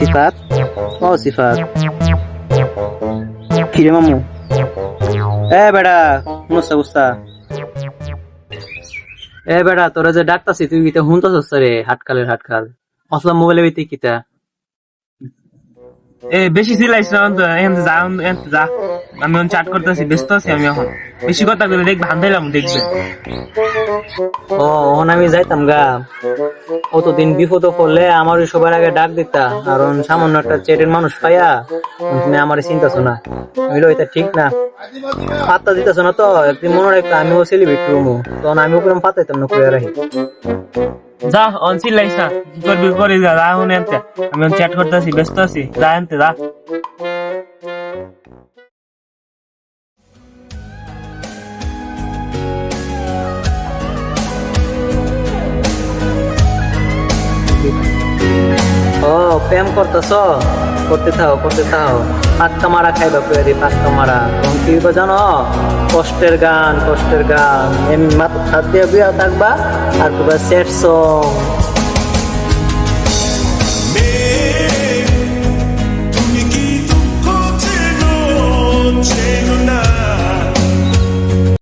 সিফাত? ও সিফাত। কিরে মামু? এ বেড়া মুস্তা গুস্তা এ বেড়া তোরা যে ডাকতাছি, তুই কিতা হুনতাছস রে? হাটকালের হাটকাল। অসলাম মোবাইলে বিতে কিতা বেশি না এখান যা এখান যা। আমি এখন চাট করতেছি, ব্যস্ত আছি আমি এখন। বেশি কথা বলে দেখবে হাত দিলাম দেখবে। ও ওন আমি যাইতাম গা। অতদিন বিপদ করলে আমার সবার আগে ডাক দিতা। কারণ সামান্য একটা চেটের মানুষ পাইয়া, তুমি আমার চিন্তা না। আমি এটা ঠিক না। পাত্তা দিতেছ না তো, একদিন মনে রাখতো আমিও সেলিব্রেট করব। তখন আমিও কোনো পাতাইতাম না করে রাখি। যা, অন সিলাইস না। কি করবি করে যা যা এখন এনতে আমি চ্যাট করতেছি, ব্যস্ত আছি। যা এনতে যা। ও, প্রেম করতেছ? করতে থাও করতে থাও। পাক্কা মারা খাইবা করে পাক্কা মারা। তখন কি জানো? কষ্টের গান কষ্টের গান। এমনি মাথা হাত দিয়ে বিয়া থাকবা, আর তোমার স্যাড সং